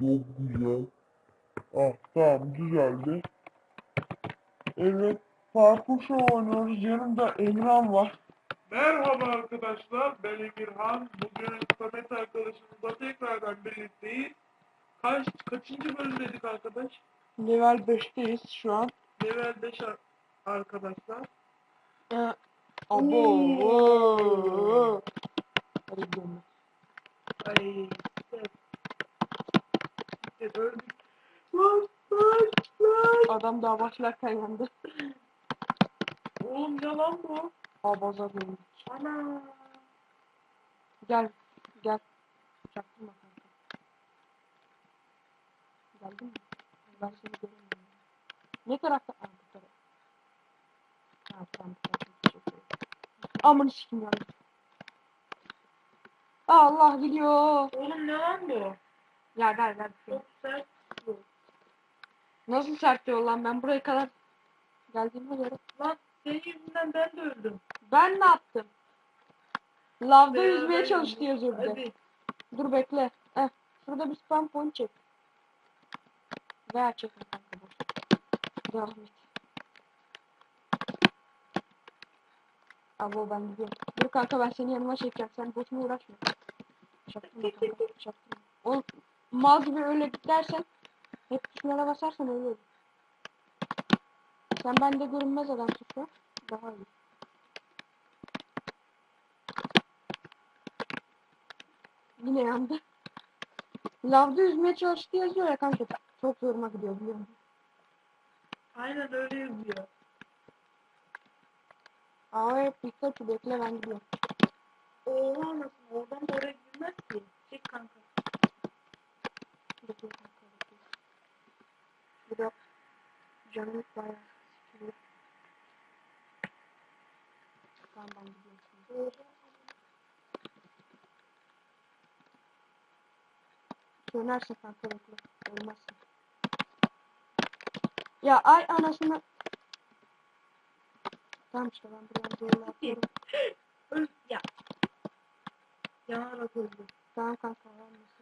Çok güzel. Ah tamam düzeldi. Evet parkur show oynuyoruz. Yanımda Emran var. Merhaba arkadaşlar, ben Emirhan. Bugün Samet arkadaşımızla tekrardan birlikteyiz. Kaç, kaçıncı bölümdedik arkadaş? Level 5'teyiz şu an. Level 5 ar- arkadaşlar. Ee, abo. Hadi. Ay, öldük. Lan, lan, lan. Adam daha başlarken yandı. Oğlum yalan bu. Abaza döndü. Ana. Gel. Gel. Çaktırma kanka. Geldin mi? Ben seni göremiyorum. Ne tarafta? Aa bu taraf. Ha tamam. Aman sikim ya. Allah gidiyor. Oğlum ne lan bu? Ya ver ver. Çok sert bu. Nasıl sert yol lan ben buraya kadar geldiğime göre. Lan senin yüzünden ben de öldüm. Ben ne yaptım? Lavda Beraber yüzmeye çalıştı öldük. yazıyor bir de. Hadi. Dur bekle. Eh, şurada bir spam point çek. Ver çekin kanka bu. Devam et. Abo ben gidiyorum. Dur kanka ben seni yanıma çekeceğim. Sen boşuna uğraşma. Çaktırma kanka. Çaktırma. Oğlum mal gibi öyle git dersen hep tuşlara basarsan öyle olur. Sen bende görünmez adam tutsa daha iyi. Yine yandı. Lavda yüzmeye çalıştı yazıyor ya kanka. Çok zoruma gidiyor biliyor musun? Aynen öyle yazıyor. Aa Pikachu bekle ben gidiyorum. Oha nasıl? Oradan da oraya girmez ki. Çek kanka. Bekle kanka bekle. Burada canım bayağı sıkılıyor. Tamam ben gidiyorum. Dönersin kanka bekle. Ölmezsin. Ya ay anasını. Tamam işte ben doğru atıyorum. Öl ya. Yanarak öldü. Tamam kanka vermesin.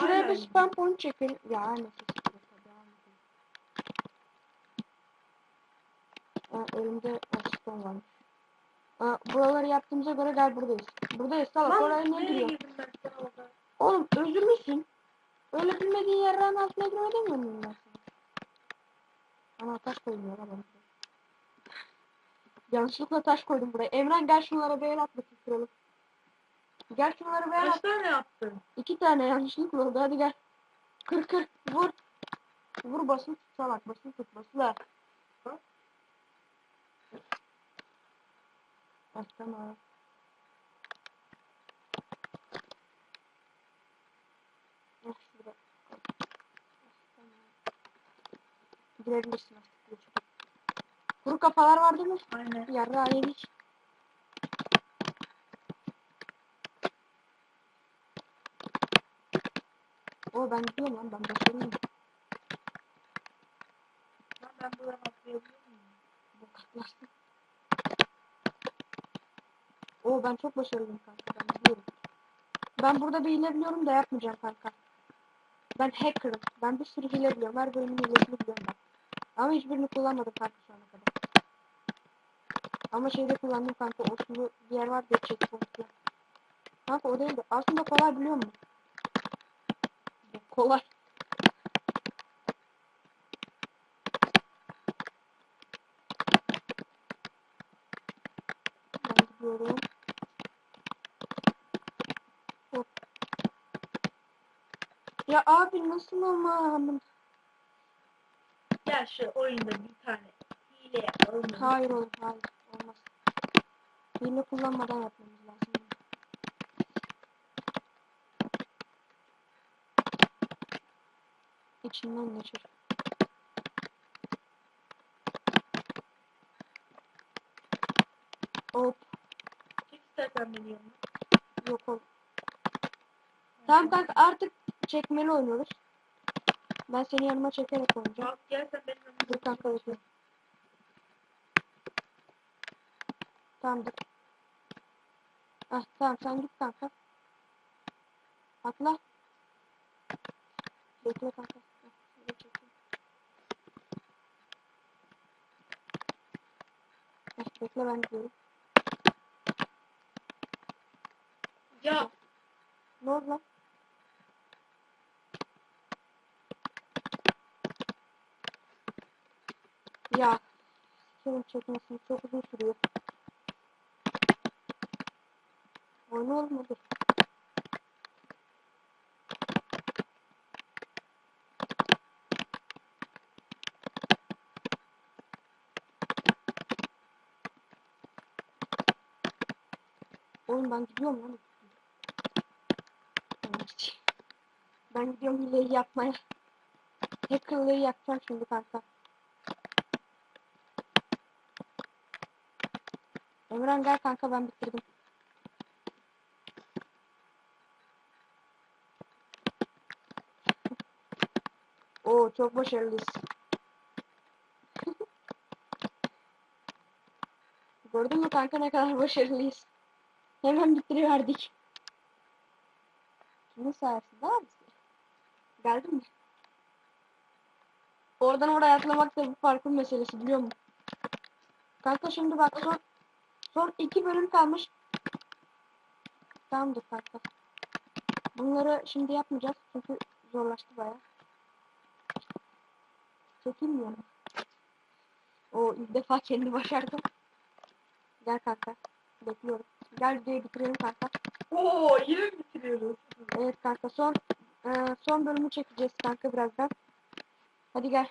Şuraya bir spam point çekin. Ya anladım. Ha, elimde asistan varmış. Ha, buraları yaptığımıza göre gel buradayız. Buradayız salak oraya ne giriyor? Oğlum özürlüsün. Öyle bilmediğin yerlerin altına girme demiyor muyum ben sana? Ana taş koydum ya ben. Yanlışlıkla taş koydum buraya. Emren gel şunlara bir el at bakayım kıralım. Gel şunlara bir el Kaç tane yaptın? İki tane yanlışlıkla oldu. Hadi gel. Kır kır. Vur. Vur basın tut salak. Basın tut. Ah şurada. Tamam. Girebilirsin artık. Kuru kafalar var değil mi? Aynen. Yarra yedik. O ben gidiyorum lan ben başarıyım. Lan ben buradan atlayabiliyor muyum? O ben çok başarılıyım kanka ben biliyorum. Ben burada bir hile biliyorum da yapmayacağım kanka. Ben hacker'ım. Ben bir sürü hile biliyorum. Her bölümün hilesini biliyorum ben. Ama hiçbirini kullanmadım kanka şu ana kadar. Ama şeyde kullandım kanka. O sulu bir yer var ya checkpoint'te. Kanka o değil de. Aslında kolay biliyor musun? Kolay. Gidiyorum. Hop. Ya abi nasıl ama? Gel şu oyunda bir tane hile yapalım. Hayır oğlum hayır. Olmaz. Hile kullanmadan yapmamız İçinden geçir. Hop. Beni yanına. Yok ol. Tamam kanka artık çekmeli oynuyoruz. Ben seni yanıma çekerek oynayacağım. Bak gel sen benim yanıma. Dur kanka bekle. Tamam dur. Ah tamam sen git kanka. Atla. Bekle kanka. Bekle ben gidiyorum. Ya Ne oldu lan? Ya. Sikerim çekmesini çok uzun sürüyor. Oyun olmadı. Oğlum ben gidiyorum lan. Ben gidiyorum hileyi yapmaya. Hackerlığı yapacağım şimdi kanka. Emran gel kanka ben bitirdim. Oo çok başarılıyız. Gördün mü kanka ne kadar başarılıyız. Hemen bitiriverdik. Kimin sayesinde abisi? Geldin mi? Oradan oraya atlamak da bir farkın meselesi biliyor musun? Kanka şimdi bak son son iki bölüm kalmış. Tamamdır kanka. Bunları şimdi yapmayacağız çünkü zorlaştı baya. Çekilmiyor? O ilk defa kendi başardım. Gel kanka. Bekliyorum. Gel videoyu bitirelim kanka. Oo yine mi bitiriyoruz? Evet kanka son e, son bölümü çekeceğiz kanka birazdan. Hadi gel.